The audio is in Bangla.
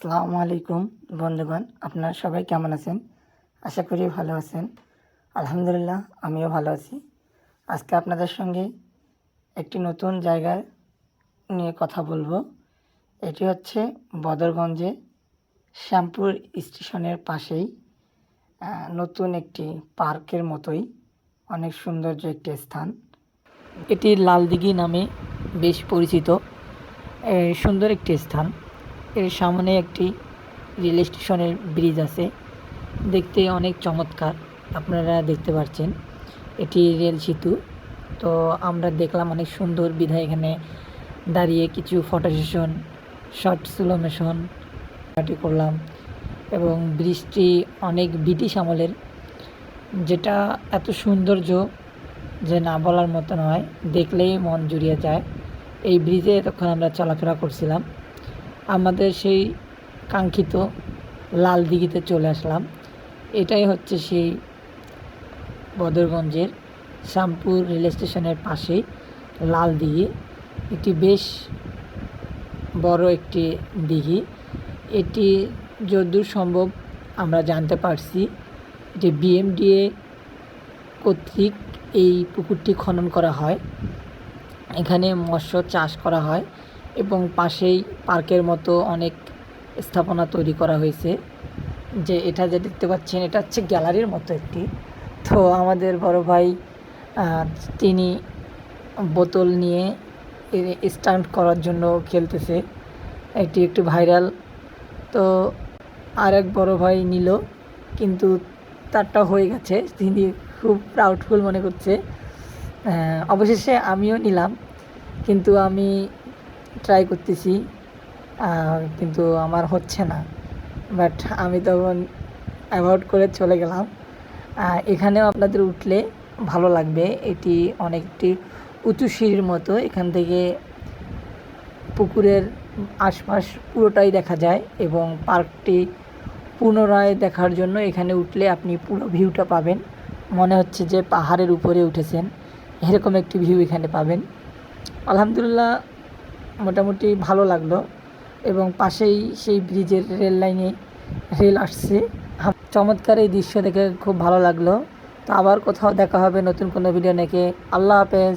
আসসালামু আলাইকুম বন্ধুগণ, আপনারা সবাই কেমন আছেন? আশা করি ভালো আছেন। আলহামদুলিল্লাহ, আমিও ভালো আছি। আজকে আপনাদের সঙ্গে একটি নতুন জায়গায় নিয়ে কথা বলব। এটি হচ্ছে বদরগঞ্জে শ্যামপুর স্টেশনের পাশেই নতুন একটি পার্কের মতোই অনেক সৌন্দর্য একটি স্থান। এটি লালদিঘি নামে বেশ পরিচিত সুন্দর একটি স্থান। এর সামনে একটি রেল স্টেশনের ব্রিজ আছে। দেখতে অনেক চমৎকার, আপনারা দেখতে পাচ্ছেন এটি রেল সেতু। তো আমরা দেখলাম অনেক সুন্দর বিধায় এখানে দাঁড়িয়ে কিছু photo session short slow motion party করলাম এবং ব্রিজটি অনেক ব্রিটিশ আমলের, যেটা এত সৌন্দর্য যে না বলার মতো নয়, দেখলেই মন জুড়িয়ে যায়। এই ব্রিজে তখন আমরা চলাফেরা করছিলাম। আমাদের সেই কাঙ্ক্ষিত লাল দিঘিতে চলে আসলাম। এটাই হচ্ছে সেই বদরগঞ্জের শ্যামপুর রেল স্টেশনের পাশেই লাল দিঘি। এটি বেশ বড় একটি দিঘি। এটি যদ্দূর সম্ভব আমরা জানতে পারছি যে বিএমডিএ কর্তৃক এই পুকুরটি খনন করা হয়। এখানে মৎস্য চাষ করা হয়। এবং পাশেই পার্কের মতো অনেক স্থাপনা তৈরি করা হয়েছে। যে এটা যে দেখতে পাচ্ছেন, এটা হচ্ছে গ্যালারির মতো একটি। তো আমাদের বড় ভাই তিনি বোতল নিয়ে স্টান্ট করার জন্য খেলতেছে। এটি একটু ভাইরাল। তো আর এক বড় ভাই নিল, কিন্তু তারটা হয়ে গেছে। তিনি খুব প্রাউডফুল মনে করছে। অবশেষে আমিও নিলাম। কিন্তু আমি ট্রাই করতেছি কিন্তু আমার হচ্ছে না। বাট আমি তখন অ্যাভয়েড করে চলে গেলাম। এখানেও আপনাদের উঠলে ভালো লাগবে। এটি অনেকটি উঁচু সিঁড়ির মতো। এখান থেকে পুকুরের আশপাশ পুরোটাই দেখা যায় এবং পার্কটি পুনরায় দেখার জন্য এখানে উঠলে আপনি পুরো ভিউটা পাবেন। মনে হচ্ছে যে পাহাড়ের উপরে উঠেছেন। এরকম একটি ভিউ এখানে পাবেন। আলহামদুলিল্লাহ মোটামুটি ভালো লাগল এবং পাশেই সেই ব্রিজের রেল লাইনে রেল আসছে। চমৎকার এই দৃশ্য দেখে খুব ভালো লাগল। তো আবার কোথাও দেখা হবে নতুন কোনো ভিডিও নেকে আল্লাহ হাফেজ।